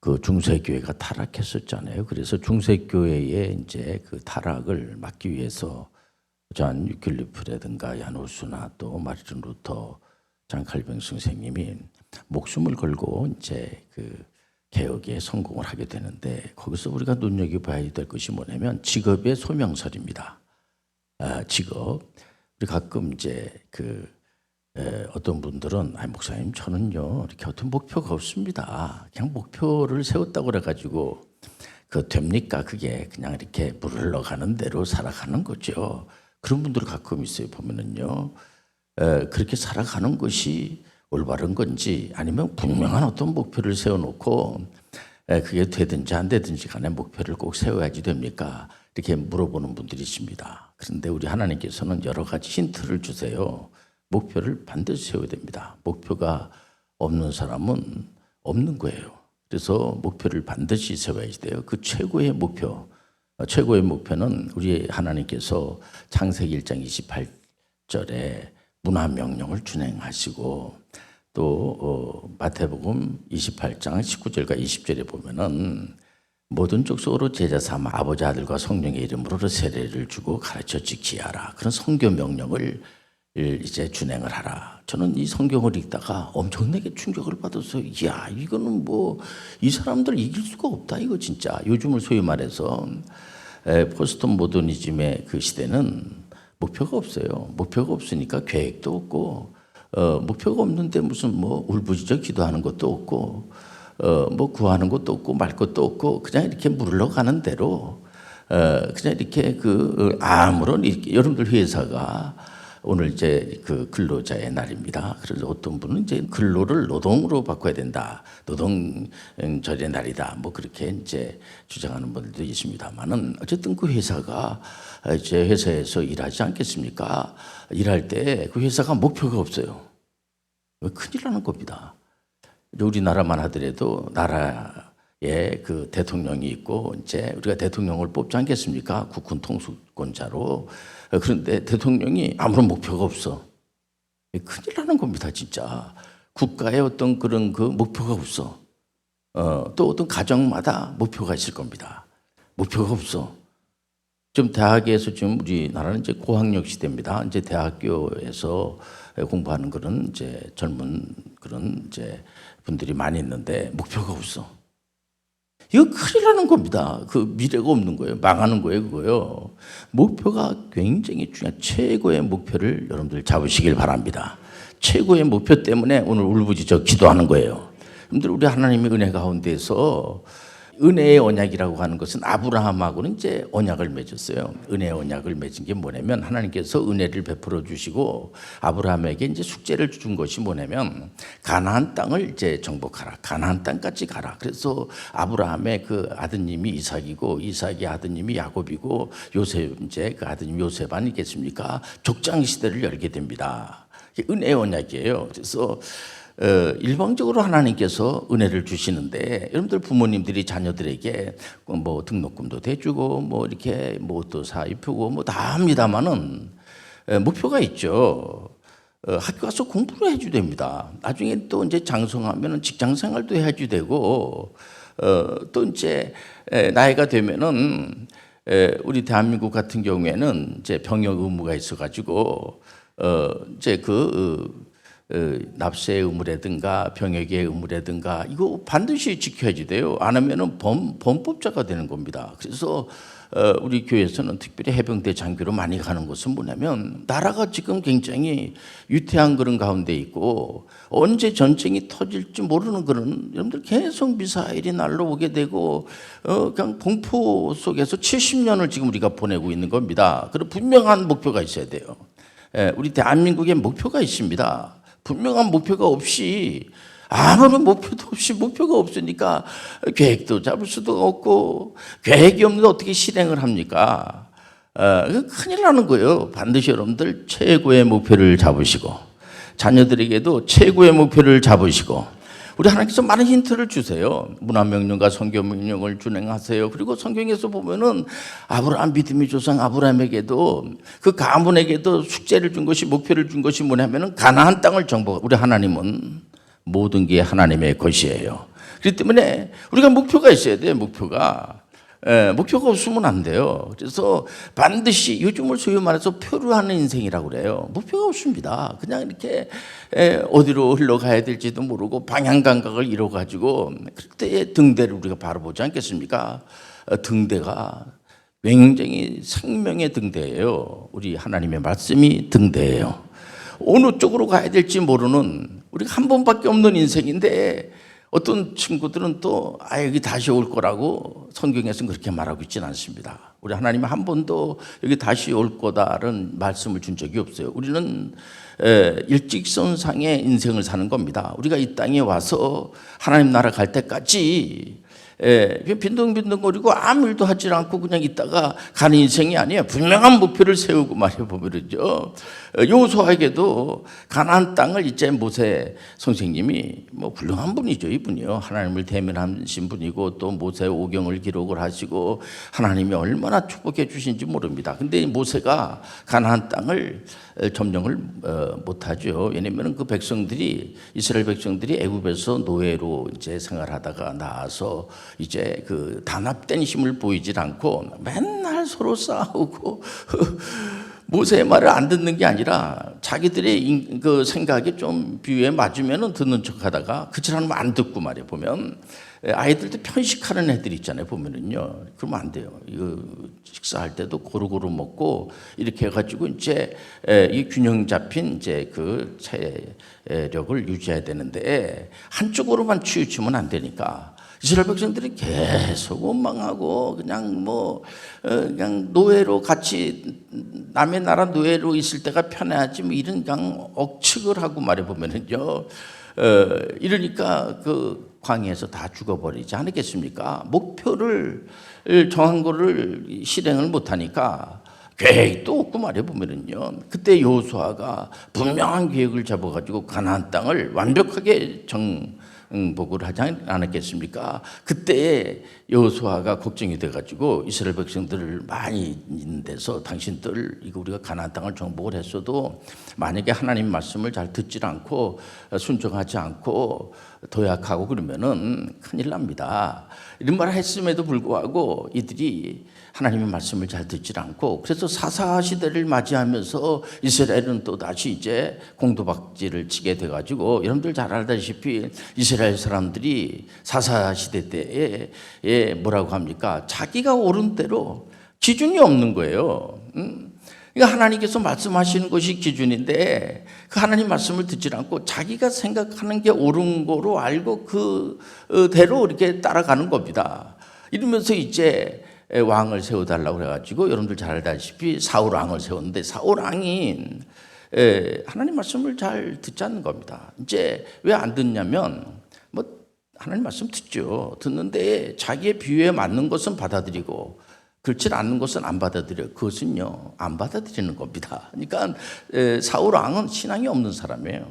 그 중세교회가 타락했었잖아요. 그래서 중세교회의 이제 그 타락을 막기 위해서 존 유클리프라든가 야노스나 또 마르틴 루터, 장 칼뱅 선생님이 목숨을 걸고 이제 그 개혁에 성공을 하게 되는데 거기서 우리가 눈여겨봐야 될 것이 뭐냐면 직업의 소명설입니다. 아, 직업. 우리 가끔 이제 그 에, 어떤 분들은 아 목사님 저는요 이렇게 어떤 목표가 없습니다. 그냥 목표를 세웠다고 그래가지고 그 됩니까? 그게 그냥 이렇게 물 흘러가는 대로 살아가는 거죠. 그런 분들 가끔 있어요. 보면은요 에, 그렇게 살아가는 것이 올바른 건지 아니면 분명한 어떤 목표를 세워놓고 에, 그게 되든지 안 되든지 간에 목표를 꼭 세워야지 됩니까? 이렇게 물어보는 분들이 있습니다. 그런데 우리 하나님께서는 여러 가지 힌트를 주세요. 목표를 반드시 세워야 됩니다. 목표가 없는 사람은 없는 거예요. 그래서 목표를 반드시 세워야지 돼요. 그 최고의 목표, 어, 최고의 목표는 우리 하나님께서 창세기 1장 28절에 문화 명령을 준행하시고 또 어, 마태복음 28장 19절과 20절에 보면은 모든 족속으로 제자 삼아 아버지 아들과 성령의 이름으로 세례를 주고 가르쳐 지키게 하라. 그런 성교 명령을 이제 준행을 하라. 저는 이 성경을 읽다가 엄청나게 충격을 받았어요. 이야, 이거는 뭐 이 사람들 이길 수가 없다. 이거 진짜. 요즘을 소위 말해서 에, 포스트 모더니즘의 그 시대는 목표가 없어요. 목표가 없으니까 계획도 없고 어, 목표가 없는데 무슨 뭐 울부짖어 기도하는 것도 없고 어, 뭐 구하는 것도 없고 말 것도 없고 그냥 이렇게 물러 가는 대로 어, 그냥 이렇게 그 아무런 이렇게 여러분들 회사가 오늘 이제 그 근로자의 날입니다. 그래서 어떤 분은 이제 근로를 노동으로 바꿔야 된다. 노동절의 날이다. 뭐 그렇게 이제 주장하는 분들도 있습니다만은 어쨌든 그 회사가 이제 회사에서 일하지 않겠습니까? 일할 때 그 회사가 목표가 없어요. 큰일 나는 겁니다. 우리나라만 하더라도 나라 에그 대통령이 있고 이제 우리가 대통령을 뽑지 않겠습니까? 국군 통수권자로. 그런데 대통령이 아무런 목표가 없어. 큰일 나는 겁니다, 진짜. 국가의 어떤 그런 그 목표가 없어. 어, 또 어떤 가정마다 목표가 있을 겁니다. 목표가 없어. 좀 대학에서 지금 우리나라는 이제 고학력 시대입니다. 이제 대학교에서 공부하는 그런 이제 젊은 그런 이제 분들이 많이 있는데 목표가 없어. 이거 큰일 나는 겁니다. 그 미래가 없는 거예요. 망하는 거예요, 그거요. 목표가 굉장히 중요한 최고의 목표를 여러분들 잡으시길 바랍니다. 최고의 목표 때문에 오늘 울부짖어 기도하는 거예요. 여러분들 우리 하나님의 은혜 가운데서 은혜의 언약이라고 하는 것은 아브라함하고는 이제 언약을 맺었어요. 은혜의 언약을 맺은 게 뭐냐면 하나님께서 은혜를 베풀어 주시고 아브라함에게 이제 숙제를 준 것이 뭐냐면 가나안 땅을 이제 정복하라. 가나안 땅까지 가라. 그래서 아브라함의 그 아드님이 이삭이고 이삭의 아드님이 야곱이고 요셉 이제 그 아드님 요셉 아니겠습니까? 족장 시대를 열게 됩니다. 은혜의 언약이에요. 그래서 어, 일방적으로 하나님께서 은혜를 주시는데 여러분들 부모님들이 자녀들에게 뭐 등록금도 대주고 뭐 이렇게 뭐또 사입히고 뭐 다 합니다만은 에, 목표가 있죠. 어, 학교 가서 공부를 해줘야 됩니다. 나중에 또 이제 장성하면 직장 생활도 해야지 되고 어, 또 이제 에, 나이가 되면은 에, 우리 대한민국 같은 경우에는 이제 병역 의무가 있어가지고 어, 이제 그 어, 납세의 의무라든가 병역의 의무라든가 이거 반드시 지켜야지 돼요. 안 하면은 범, 범법자가 되는 겁니다. 그래서 어, 우리 교회에서는 특별히 해병대 장교로 많이 가는 것은 뭐냐면 나라가 지금 굉장히 유태한 그런 가운데 있고 언제 전쟁이 터질지 모르는 그런 여러분들 계속 미사일이 날라오게 되고 어, 그냥 공포 속에서 70년을 지금 우리가 보내고 있는 겁니다. 그런 분명한 목표가 있어야 돼요. 예, 우리 대한민국에 목표가 있습니다. 분명한 목표가 없이 아무런 목표도 없이 목표가 없으니까 계획도 잡을 수도 없고 계획이 없는데 어떻게 실행을 합니까? 어, 큰일 나는 거예요. 반드시 여러분들 최고의 목표를 잡으시고 자녀들에게도 최고의 목표를 잡으시고 우리 하나님께서 많은 힌트를 주세요. 문화명령과 성교명령을 준행하세요. 그리고 성경에서 보면은 아브라함 믿음의 조상 아브라함에게도 그 가문에게도 숙제를 준 것이 목표를 준 것이 뭐냐면은 가나안 땅을 정복. 우리 하나님은 모든 게 하나님의 것이에요. 그렇기 때문에 우리가 목표가 있어야 돼요. 목표가. 예, 목표가 없으면 안 돼요. 그래서 반드시 요즘을 소위 말해서 표류하는 인생이라고 그래요. 목표가 없습니다. 그냥 이렇게 예, 어디로 흘러가야 될지도 모르고 방향 감각을 잃어가지고 그럴 때에 등대를 우리가 바라보지 않겠습니까? 어, 등대가 굉장히 생명의 등대예요. 우리 하나님의 말씀이 등대예요. 어느 쪽으로 가야 될지 모르는 우리가 한 번밖에 없는 인생인데 어떤 친구들은 또 아, 여기 다시 올 거라고 성경에서는 그렇게 말하고 있지는 않습니다. 우리 하나님은 한 번도 여기 다시 올 거다라는 말씀을 준 적이 없어요. 우리는 에, 일직선상의 인생을 사는 겁니다. 우리가 이 땅에 와서 하나님 나라 갈 때까지 예, 빈둥빈둥거리고 아무 일도 하지 않고 그냥 있다가 가는 인생이 아니에요. 분명한 목표를 세우고 말해 보면은요. 요소에게도 가나안 땅을 이제 모세 선생님이 뭐 훌륭한 분이죠, 이분이요. 하나님을 대면하신 분이고 또 모세 오경을 기록을 하시고 하나님이 얼마나 축복해 주신지 모릅니다. 근데 모세가 가나안 땅을 점령을 어, 못하죠. 왜냐면은 그 백성들이 이스라엘 백성들이 애굽에서 노예로 이제 생활하다가 나와서 이제 그 단합된 힘을 보이질 않고 맨날 서로 싸우고 모세의 말을 안 듣는 게 아니라 자기들의 인- 그 생각이 좀 비유에 맞으면은 듣는 척하다가 그치 않으면 안 듣고 말이야 보면 아이들도 편식하는 애들 있잖아요 보면은요. 그러면 안 돼요. 이거 식사할 때도 고루고루 먹고 이렇게 해가지고 이제 에, 이 균형 잡힌 이제 그 체력을 유지해야 되는데 한쪽으로만 치우치면 안 되니까 이스라엘 백성들이 계속 원망하고 그냥 뭐 어, 그냥 노예로 같이 남의 나라 노예로 있을 때가 편해하지 뭐 이런 그냥 억측을 하고 말해 보면은요. 어, 이러니까 그 광야에서 다 죽어버리지 않겠습니까? 목표를 정한 거를 실행을 못하니까 계획도 없고 말해 보면은요. 그때 여호수아가 분명한 계획을 잡아가지고 가나안 땅을 완벽하게 정복을 하지 않았겠습니까? 그때 여호수아가 걱정이 돼가지고 이스라엘 백성들을 많이 있는 데서 당신들 이거 우리가 가나안 땅을 정복을 했어도 만약에 하나님 말씀을 잘 듣지 않고 순종하지 않고 도약하고 그러면은 큰일 납니다. 이런 말을 했음에도 불구하고 이들이 하나님의 말씀을 잘 듣지 않고 그래서 사사 시대를 맞이하면서 이스라엘은 또 다시 이제 공도박질을 치게 돼가지고 여러분들 잘 알다시피 이스라엘 사람들이 사사 시대 때에 예, 뭐라고 합니까? 자기가 옳은 대로 기준이 없는 거예요. 음? 하나님께서 말씀하시는 것이 기준인데 그 하나님 말씀을 듣지 않고 자기가 생각하는 게 옳은 거로 알고 그 대로 이렇게 따라가는 겁니다. 이러면서 이제 왕을 세워달라고 그래가지고 여러분들 잘 알다시피 사울 왕을 세웠는데 사울 왕이 에, 하나님 말씀을 잘 듣지 않는 겁니다. 이제 왜 안 듣냐면 뭐 하나님 말씀 듣죠. 듣는데 자기의 비유에 맞는 것은 받아들이고 그렇지 않는 것은 안 받아들여요. 그것은요, 안 받아들이는 겁니다. 그러니까 에, 사울 왕은 신앙이 없는 사람이에요.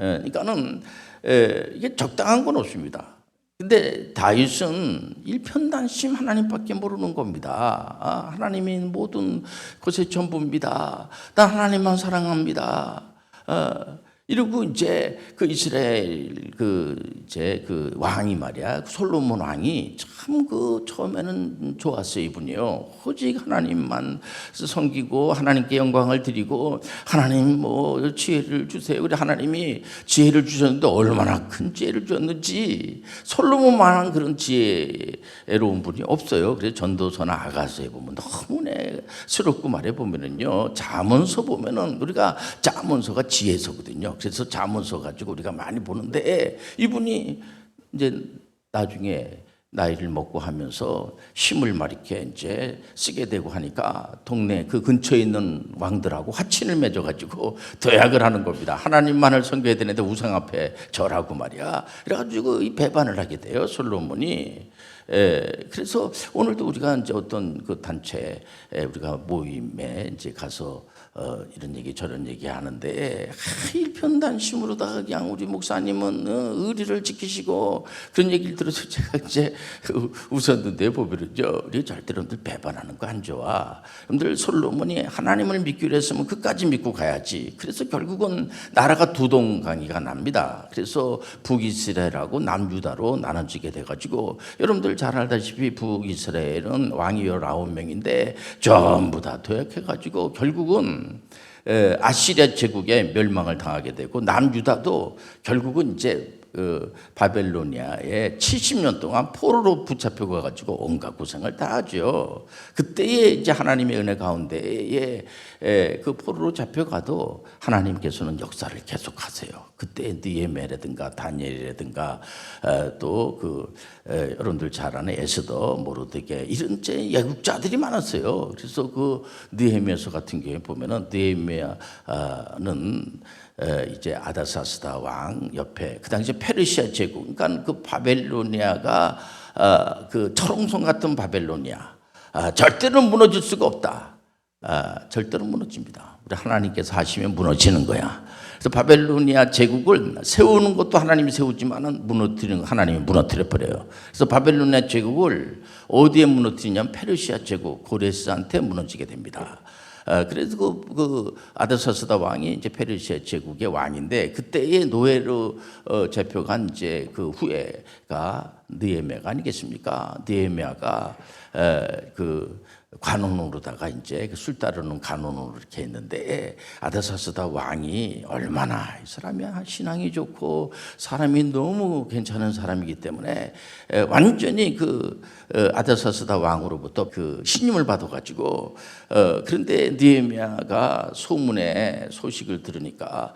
에, 그러니까는 에, 이게 적당한 건 없습니다. 근데 다윗은 일편단심 하나님밖에 모르는 겁니다. 아, 하나님이 모든 것의 전부입니다. 난 하나님만 사랑합니다. 어, 이러고 이제 그 이스라엘 그 이제 그 왕이 말이야. 솔로몬 왕이 참 그 처음에는 좋았어요 이분이요. 오직 하나님만 섬기고 하나님께 영광을 드리고 하나님 뭐 지혜를 주세요. 그래 하나님이 지혜를 주셨는데 얼마나 큰 지혜를 주셨는지. 솔로몬만한 그런 지혜로운 분이 없어요. 그래서 전도서나 아가서에 보면 너무 스럽고 말해 보면은요. 자문서 보면은 우리가 자문서가 지혜서거든요. 그래서 자문서 가지고 우리가 많이 보는데 이분이 이제 나중에 나이를 먹고 하면서 힘을 막 이렇게 이제 쓰게 되고 하니까 동네 그 근처에 있는 왕들하고 화친을 맺어가지고 도약을 하는 겁니다. 하나님만을 섬겨야 되는데 우상 앞에 절하고 말이야. 그래가지고 이 배반을 하게 돼요. 솔로몬이. 에, 그래서 오늘도 우리가 이제 어떤 그 단체 에, 우리가 모임에 이제 가서 어, 이런 얘기 저런 얘기 하는데 하, 일편단심으로다가 그냥 우리 목사님은 어, 의리를 지키시고 그런 얘기를 들어서 제가 이제 우- 웃었는데 보면은요 우리 절대 여러분들 배반하는 거 안 좋아. 여러분들 솔로몬이 하나님을 믿기로 했으면 끝까지 믿고 가야지. 그래서 결국은 나라가 두 동강이가 납니다. 그래서 북이스라엘하고 남유다로 나눠지게 돼가지고 여러분들 잘 알다시피 북이스라엘은 왕이 19명인데 전부 다 도약해가지고 결국은 에, 아시리아 제국의 멸망을 당하게 되고 남유다도 결국은 이제 그 바벨로니아에 70년 동안 포로로 붙잡혀 가지고 온갖 고생을 다 하죠. 그때에 이제 하나님의 은혜 가운데에 에, 그 포로로 잡혀가도 하나님께서는 역사를 계속하세요. 그때 니에메라든가 다니엘이라든가 또그 여러분들 잘 아는 에스더 모르드게 이런 제 예국자들이 많았어요. 그래서 그 느헤미야서 같은 경우에 보면은 느헤미야는 에, 이제 아다사스다 왕 옆에 그 당시에 페르시아 제국 그러니까 그 바벨로니아가 어, 그 철옹성 같은 바벨로니아 아, 절대로 무너질 수가 없다. 아, 절대로 무너집니다. 우리 하나님께서 하시면 무너지는 거야. 그래서 바벨로니아 제국을 세우는 것도 하나님이 세우지만은 무너뜨리는 거 하나님이 무너뜨려 버려요. 그래서 바벨로니아 제국을 어디에 무너뜨리냐면 페르시아 제국 고레스한테 무너지게 됩니다. 어, 그래서 그, 그 아드사스다 왕이 이제 페르시아 제국의 왕인데 그때의 노예로 어, 잡혀간 이제 그 후예가 느헤미야가 아니겠습니까? 느헤미야가 에, 그 관원으로다가 이제 그술 따르는 관원으로 이렇게 했는데 아다사스다 왕이 얼마나 이 사람이 신앙이 좋고 사람이 너무 괜찮은 사람이기 때문에 에, 완전히 그 어, 아다사스다 왕으로부터 그 신임을 받아가지고 어, 그런데 느헤미야가 소문에 소식을 들으니까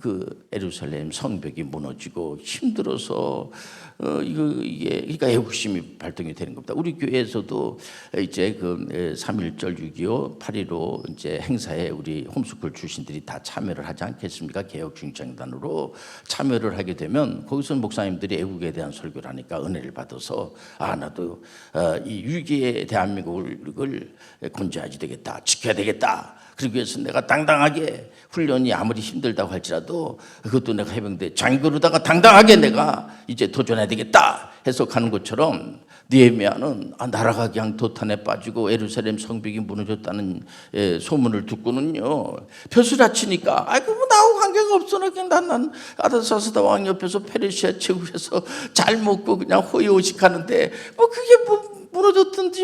그 에루살렘 성벽이 무너지고 힘들어서 어, 이거 이게 그러니까 애국심이 발동이 되는 겁니다. 우리 교회에서도 이제 그 3.1절 6.25 8.15 이제 행사에 우리 홈스쿨 출신들이 다 참여를 하지 않겠습니까? 개혁 중장단으로 참여를 하게 되면 거기서 목사님들이 애국에 대한 설교를 하니까 은혜를 받아서 아 나도 어, 이 위기의 대한민국을 건재하지 되겠다, 지켜야 되겠다. 그러기 위해서 내가 당당하게 훈련이 아무리 힘들다고 할지라도 그것도 내가 해병대 장교로다가 당당하게 내가 이제 도전해야 되겠다 해서 가는 것처럼 니에미아는 아, 나라가 그냥 도탄에 빠지고 에루살렘 성벽이 무너졌다는 예, 소문을 듣고는요 벼슬아 치니까 아이고 뭐 나하고 관계가 없어 나 그냥 난, 난 아다사스다 왕 옆에서 페르시아 제국에서 잘 먹고 그냥 호의호식하는데 뭐 그게 뭐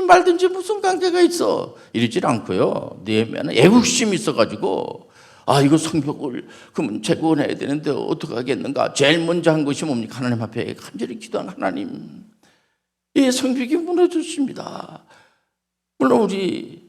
말든지 무슨 관계가 있어? 이러질 않고요. 니에미아는 애국심이 있어가지고 아 이거 성벽을 그러면 재건해야 되는데 어떻게 하겠는가? 제일 먼저 한 것이 뭡니까? 하나님 앞에 간절히 기도한 하나님. 이 성벽이 무너졌습니다. 물론 우리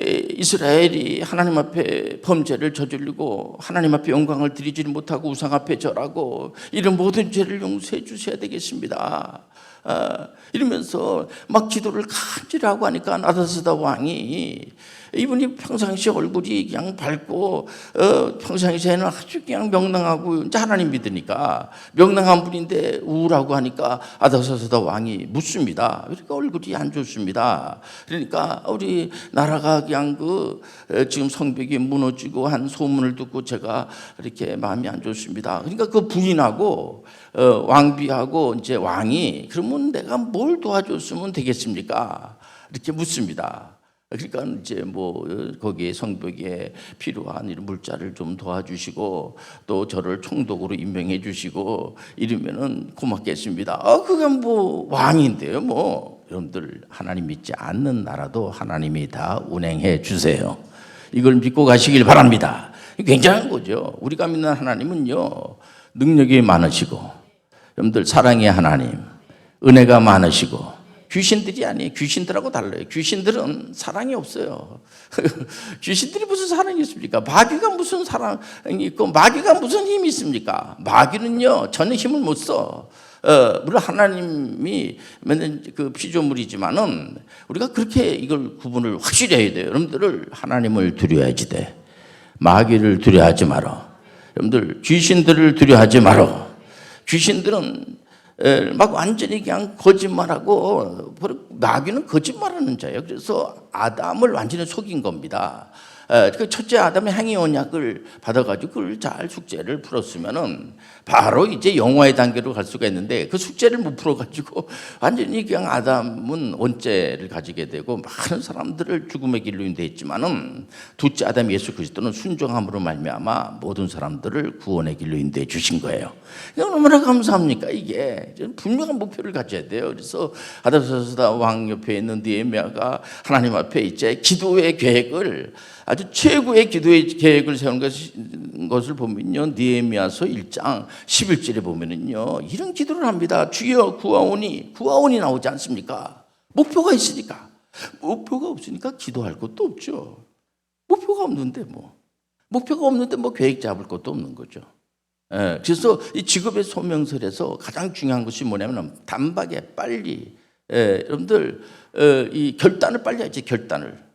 에, 이스라엘이 하나님 앞에 범죄를 저지르고 하나님 앞에 영광을 드리지 못하고 우상 앞에 절하고 이런 모든 죄를 용서해 주셔야 되겠습니다. 아, 이러면서 막 기도를 간절히 하고 하니까 아다스다 왕이 이분이 평상시 얼굴이 그냥 밝고 어, 평상시에는 아주 그냥 명랑하고 이제 하나님 믿으니까 명랑한 분인데 우울하고 하니까 아다사스다 왕이 묻습니다. 그러니까 얼굴이 안 좋습니다. 그러니까 우리 나라가 그냥 그 에, 지금 성벽이 무너지고 한 소문을 듣고 제가 이렇게 마음이 안 좋습니다. 그러니까 그 부인하고 어, 왕비하고 이제 왕이 그러면 내가 뭘 도와줬으면 되겠습니까? 이렇게 묻습니다. 그러니까 이제 뭐 거기에 성벽에 필요한 이런 물자를 좀 도와주시고 또 저를 총독으로 임명해 주시고 이러면은 고맙겠습니다. 아 그건 뭐 왕인데요, 뭐 여러분들 하나님 믿지 않는 나라도 하나님이 다 운행해 주세요. 이걸 믿고 가시길 바랍니다. 굉장한 거죠. 우리가 믿는 하나님은요 능력이 많으시고 여러분들 사랑의 하나님, 은혜가 많으시고 귀신들이 아니에요. 귀신들하고 달라요. 귀신들은 사랑이 없어요. 귀신들이 무슨 사랑이 있습니까? 마귀가 무슨 사랑이 있고 마귀가 무슨 힘이 있습니까? 마귀는요 전혀 힘을 못 써. 어, 물론 하나님이 그 피조물이지만은 우리가 그렇게 이걸 구분을 확실히 해야 돼요. 여러분들을 하나님을 두려워야지 돼. 마귀를 두려워하지 마라. 여러분들 귀신들을 두려워하지 마라. 귀신들은 에, 막 완전히 그냥 거짓말하고 마귀는 거짓말하는 자예요. 그래서 아담을 완전히 속인 겁니다. 어, 그 첫째 아담의 행위 언약을 받아가지고 그걸 잘 숙제를 풀었으면은 바로 이제 영화의 단계로 갈 수가 있는데 그 숙제를 못 풀어가지고 완전히 그냥 아담은 원죄를 가지게 되고 많은 사람들을 죽음의 길로 인도했지만은 둘째 아담 예수 그리스도는 순종함으로 말미암아 모든 사람들을 구원의 길로 인도해 주신 거예요. 얼마나 감사합니까 이게 분명한 목표를 가져야 돼요. 그래서 아다사스다 왕 옆에 있는 니에미아가 하나님 앞에 이제 기도의 계획을 아주 최고의 기도의 계획을 세운 것을 보면요. 니에미아서 1장 11절에 보면은요. 이런 기도를 합니다. 주여 구하오니 구하오니 나오지 않습니까? 목표가 있으니까. 목표가 없으니까 기도할 것도 없죠. 목표가 없는데 뭐. 목표가 없는데 뭐 계획 잡을 것도 없는 거죠. 예, 그래서 이 직업의 소명설에서 가장 중요한 것이 뭐냐면 단박에 빨리 예, 여러분들 어, 이 결단을 빨리 하지 결단을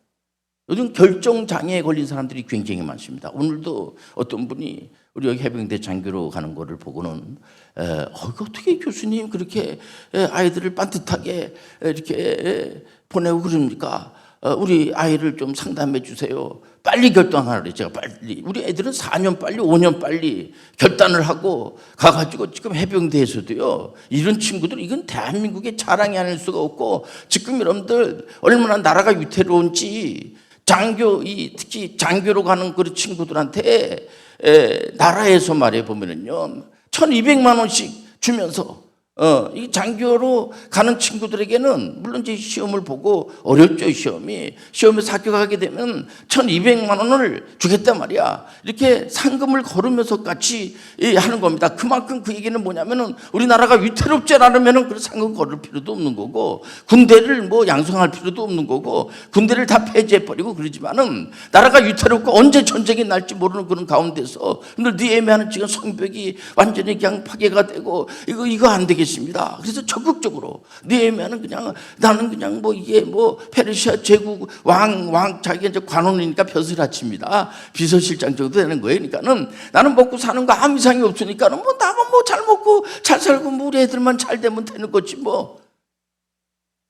요즘 결정 장애에 걸린 사람들이 굉장히 많습니다. 오늘도 어떤 분이 우리 여기 해병대 장교로 가는 거를 보고는 에, 어, 어떻게 교수님 그렇게 에, 아이들을 반듯하게 에, 이렇게 에, 보내고 그럽니까? 어, 우리 아이를 좀 상담해 주세요. 빨리 결단하라 그래 제가 빨리 우리 애들은 4년 빨리 5년 빨리 결단을 하고 가가지고 지금 해병대에서도요 이런 친구들 이건 대한민국의 자랑이 아닐 수가 없고 지금 여러분들 얼마나 나라가 위태로운지 장교 이 특히 장교로 가는 그 친구들한테 에, 나라에서 말해 보면은요 1,200만 원씩 주면서 어, 이 장교로 가는 친구들에게는 물론 이제 시험을 보고 어렵죠 시험이. 시험에서 합격하게 되면 1,200만 원을 주겠단 말이야. 이렇게 상금을 걸으면서 같이 이 하는 겁니다. 그만큼 그 얘기는 뭐냐면은 우리나라가 위태롭지 않으면은 그 상금 걸을 필요도 없는 거고 군대를 뭐 양성할 필요도 없는 거고 군대를 다 폐지해 버리고 그러지만은 나라가 위태롭고 언제 전쟁이 날지 모르는 그런 가운데서 오늘 니에미아는 지금 성벽이 완전히 그냥 파괴가 되고 이거 이거 안 되겠 습니다. 그래서 적극적으로 니에미아는 그냥 나는 그냥 뭐 이게 뭐 페르시아 제국 왕 왕 자기가 이제 관원이니까 벼슬 아칩니다. 비서실장 정도 되는 거예요. 그러니까는 나는 먹고 사는 거 아무 이상이 없으니까는 뭐 나만 뭐 잘 먹고 잘 살고 뭐 우리 애들만 잘 되면 되는 거지 뭐.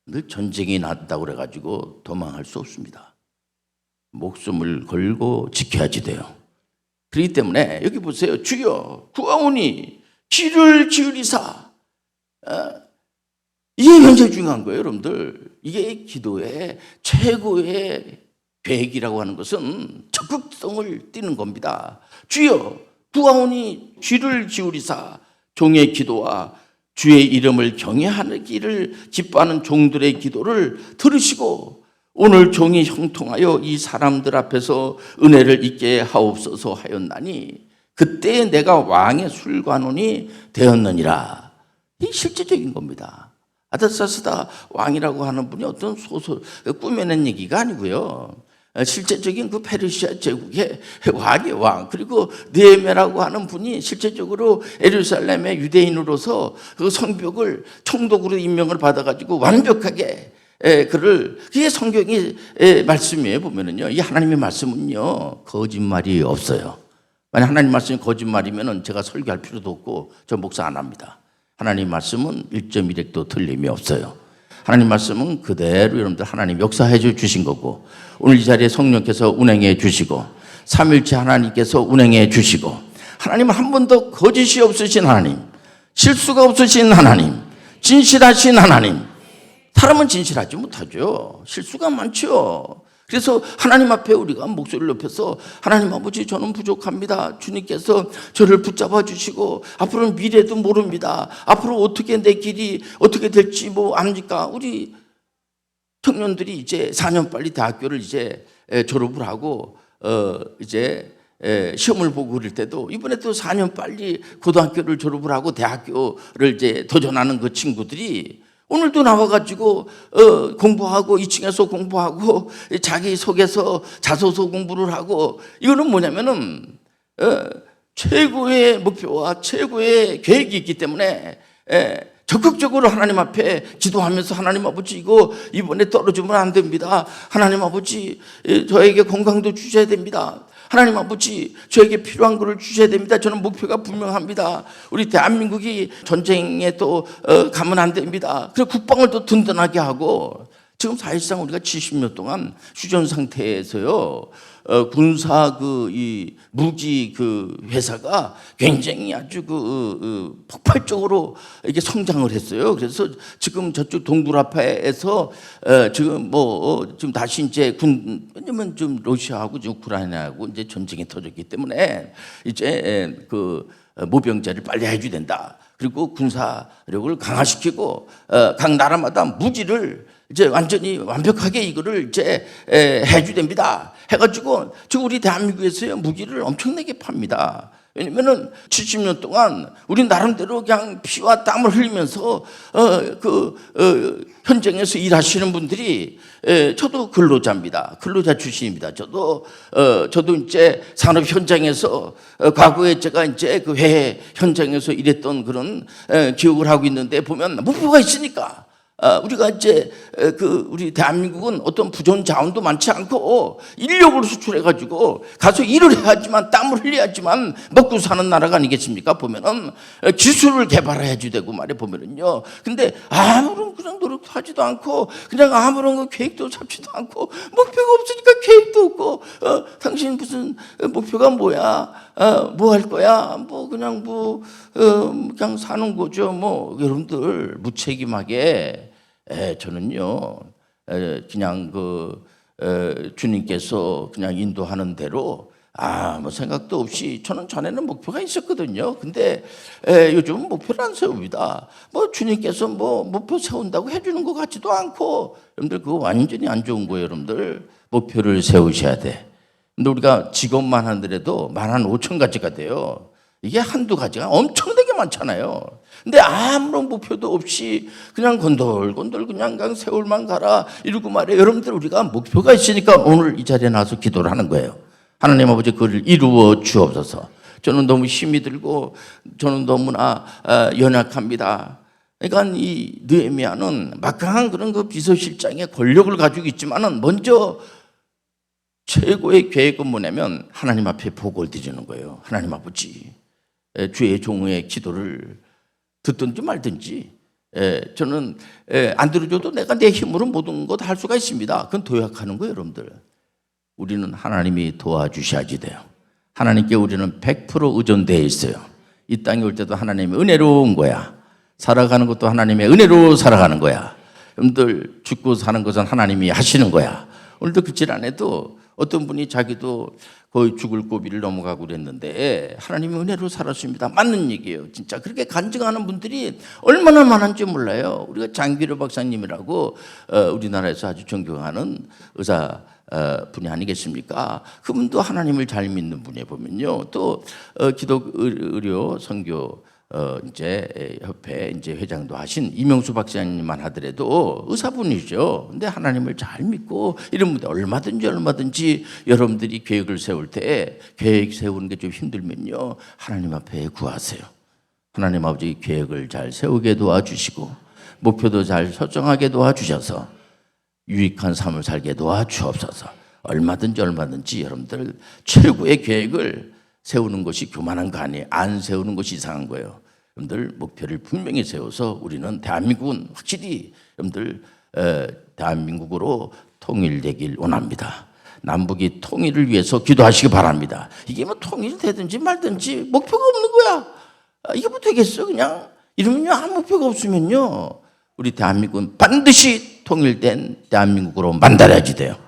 늘 전쟁이 났다고 그래가지고 도망할 수 없습니다. 목숨을 걸고 지켜야지 돼요. 그렇기 때문에 여기 보세요. 주여 구하오니 귀를 기울이사. 어, 이게 굉장히 중요한 거예요, 여러분들. 이게 기도의 최고의 계획이라고 하는 것은 적극성을 띠는 겁니다. 주여 구하오니 귀를 기울이사 종의 기도와 주의 이름을 경외하기를 기뻐하는 종들의 기도를 들으시고 오늘 종이 형통하여 이 사람들 앞에서 은혜를 잊게 하옵소서 하였나니 그때 내가 왕의 술관원이 되었느니라. 이 실제적인 겁니다. 아다사스다 왕이라고 하는 분이 어떤 소설 꾸며낸 얘기가 아니고요. 실제적인 그 페르시아 제국의 왕의 왕 그리고 느헤메라고 하는 분이 실제적으로 에루살렘의 유대인으로서 그 성벽을 총독으로 임명을 받아가지고 완벽하게 에, 그를 그게 성경이 에, 말씀이에요 보면은요 이 하나님의 말씀은요 거짓말이 없어요. 만약 하나님 말씀이 거짓말이면은 제가 설교할 필요도 없고 저 목사 안 합니다. 하나님 말씀은 1.1핵도 틀림이 없어요. 하나님 말씀은 그대로 여러분들 하나님 역사해 주신 거고 오늘 이 자리에 성령께서 운행해 주시고 삼일체 하나님께서 운행해 주시고 하나님은 한 번도 거짓이 없으신 하나님 실수가 없으신 하나님 진실하신 하나님 사람은 진실하지 못하죠. 실수가 많죠. 그래서 하나님 앞에 우리가 목소리를 높여서 하나님 아버지 저는 부족합니다. 주님께서 저를 붙잡아 주시고 앞으로는 미래도 모릅니다. 앞으로 어떻게 내 길이 어떻게 될지 뭐 압니까? 우리 청년들이 이제 4년 빨리 대학교를 이제 에, 졸업을 하고 어 이제 에, 시험을 보고 그럴 때도 이번에 또 4년 빨리 고등학교를 졸업을 하고 대학교를 이제 도전하는 그 친구들이 오늘도 나와가지고 어, 공부하고 2층에서 공부하고 자기 속에서 자소서 공부를 하고 이거는 뭐냐면은 어, 최고의 목표와 최고의 계획이 있기 때문에 에, 적극적으로 하나님 앞에 기도하면서 하나님 아버지 이거 이번에 떨어지면 안 됩니다. 하나님 아버지 에, 저에게 건강도 주셔야 됩니다. 하나님 아버지 저에게 필요한 것을 주셔야 됩니다. 저는 목표가 분명합니다. 우리 대한민국이 전쟁에 또 어, 가면 안 됩니다. 그리고 국방을 또 든든하게 하고 지금 사실상 우리가 70년 동안 휴전 상태에서요. 어, 군사 그 이 무기 그 회사가 굉장히 아주 그 어, 어, 폭발적으로 이게 성장을 했어요. 그래서 지금 저쪽 동굴아파에서 어, 지금 뭐 어, 지금 다시 이제 군 왜냐면 좀 러시아하고 우크라이나하고 이제 전쟁이 터졌기 때문에 이제 그 어, 모병제를 빨리 해줘야 된다. 그리고 군사력을 강화시키고 어, 각 나라마다 무기를 이제 완전히 완벽하게 이거를 이제 에, 해줘야 됩니다. 해가지고 지금 우리 대한민국에서요 무기를 엄청나게 팝니다. 왜냐면은 70년 동안 우리 나름대로 그냥 피와 땀을 흘리면서 어그 어, 현장에서 일하시는 분들이 에, 저도 근로자입니다. 근로자 출신입니다. 저도 어 저도 이제 산업 현장에서 어, 과거에 제가 이제 그 회해 현장에서 일했던 그런 에, 기억을 하고 있는데 보면 목표가 있으니까 어, 우리가 이제 에, 그 우리 대한민국은 어떤 부존 자원도 많지 않고 인력으로 수출해 가지고 가서 일을 해야지만 땀을 흘려야지만 먹고 사는 나라가 아니겠습니까? 보면은 에, 기술을 개발해야지 되고 말해 보면은요. 근데 아무런 그런 노력도 하지도 않고 그냥 아무런 그 계획도 잡지도 않고 목표가 없으니까 계획도 없고 어, 당신 무슨 목표가 뭐야? 어, 뭐 할 거야? 뭐 그냥 뭐 어, 그냥 사는 거죠. 뭐 여러분들 무책임하게 에, 저는요 에, 그냥 그 에, 주님께서 그냥 인도하는 대로 아무 생각도 없이 저는 전에는 목표가 있었거든요. 근데 에, 요즘 목표를 안 세웁니다. 뭐 주님께서 뭐 목표 세운다고 해주는 것 같지도 않고 여러분들 그거 완전히 안 좋은 거예요. 여러분들 목표를 세우셔야 돼. 근데 우리가 직업만 하더라도 만한 5천 가지가 돼요. 이게 한두 가지가 엄청나게 많잖아요. 근데 아무런 목표도 없이 그냥 건돌건돌 그냥 그냥 세월만 가라 이러고 말해. 여러분들 우리가 목표가 있으니까 오늘 이 자리에 나와서 기도를 하는 거예요. 하나님 아버지 그를 이루어 주옵소서. 저는 너무 힘이 들고 저는 너무나 어, 연약합니다. 그러니까 이 느헤미야는 막강한 그런 그 비서실장의 권력을 가지고 있지만은 먼저 최고의 계획은 뭐냐면 하나님 앞에 보고를 드리는 거예요. 하나님 아버지, 에, 주의 종의 기도를 듣든지 말든지 에, 저는 에, 안 들어줘도 내가 내 힘으로 모든 것 할 수가 있습니다. 그건 도약하는 거예요, 여러분들. 우리는 하나님이 도와주셔야지 돼요. 하나님께 우리는 100% 의존되어 있어요. 이 땅에 올 때도 하나님의 은혜로 온 거야. 살아가는 것도 하나님의 은혜로 살아가는 거야. 여러분들 죽고 사는 것은 하나님이 하시는 거야. 오늘도 그질 안 해도 어떤 분이 자기도 거의 죽을 고비를 넘어가고 그랬는데 하나님의 은혜로 살았습니다. 맞는 얘기예요. 진짜 그렇게 간증하는 분들이 얼마나 많은지 몰라요. 우리가 장기로 박사님이라고 어, 우리나라에서 아주 존경하는 의사 어, 분이 아니겠습니까? 그분도 하나님을 잘 믿는 분이 보면요. 또 어, 기독 의료 선교 어 이제 협회 이제 회장도 하신 이명수 박사님만 하더라도 의사분이죠. 근데 하나님을 잘 믿고 이런 분들 얼마든지 얼마든지 여러분들이 계획을 세울 때 계획 세우는 게 좀 힘들면요 하나님 앞에 구하세요. 하나님 아버지 계획을 잘 세우게 도와주시고 목표도 잘 설정하게 도와주셔서 유익한 삶을 살게 도와주옵소서. 얼마든지 얼마든지 여러분들 최고의 계획을 세우는 것이 교만한 거 아니에요. 안 세우는 것이 이상한 거예요. 여러분들 목표를 분명히 세워서 우리는 대한민국은 확실히 여러분들 에, 대한민국으로 통일되길 원합니다. 남북이 통일을 위해서 기도하시기 바랍니다. 이게 뭐 통일되든지 말든지 목표가 없는 거야. 아, 이게 뭐 되겠어 그냥 이러면요 아무 목표가 없으면요 우리 대한민국은 반드시 통일된 대한민국으로 만들어야지 돼요.